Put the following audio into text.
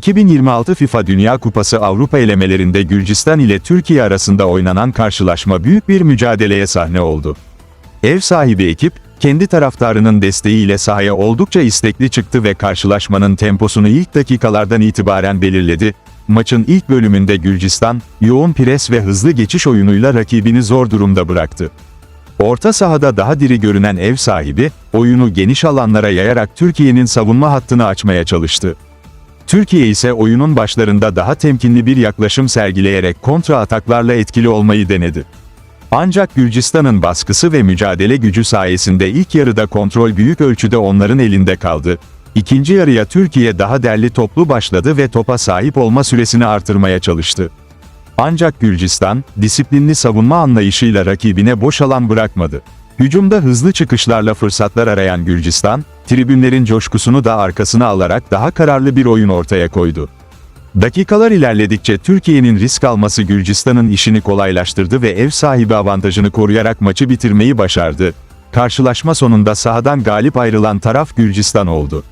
2026 FIFA Dünya Kupası Avrupa elemelerinde Gürcistan ile Türkiye arasında oynanan karşılaşma büyük bir mücadeleye sahne oldu. Ev sahibi ekip, kendi taraftarının desteğiyle sahaya oldukça istekli çıktı ve karşılaşmanın temposunu ilk dakikalardan itibaren belirledi. Maçın ilk bölümünde Gürcistan, yoğun pres ve hızlı geçiş oyunuyla rakibini zor durumda bıraktı. Orta sahada daha diri görünen ev sahibi, oyunu geniş alanlara yayarak Türkiye'nin savunma hattını açmaya çalıştı. Türkiye ise oyunun başlarında daha temkinli bir yaklaşım sergileyerek kontra ataklarla etkili olmayı denedi. Ancak Gürcistan'ın baskısı ve mücadele gücü sayesinde ilk yarıda kontrol büyük ölçüde onların elinde kaldı. İkinci yarıya Türkiye daha derli toplu başladı ve topa sahip olma süresini artırmaya çalıştı. Ancak Gürcistan, disiplinli savunma anlayışıyla rakibine boş alan bırakmadı. Hücumda hızlı çıkışlarla fırsatlar arayan Gürcistan, tribünlerin coşkusunu da arkasına alarak daha kararlı bir oyun ortaya koydu. Dakikalar ilerledikçe Türkiye'nin risk alması Gürcistan'ın işini kolaylaştırdı ve ev sahibi avantajını koruyarak maçı bitirmeyi başardı. Karşılaşma sonunda sahadan galip ayrılan taraf Gürcistan oldu.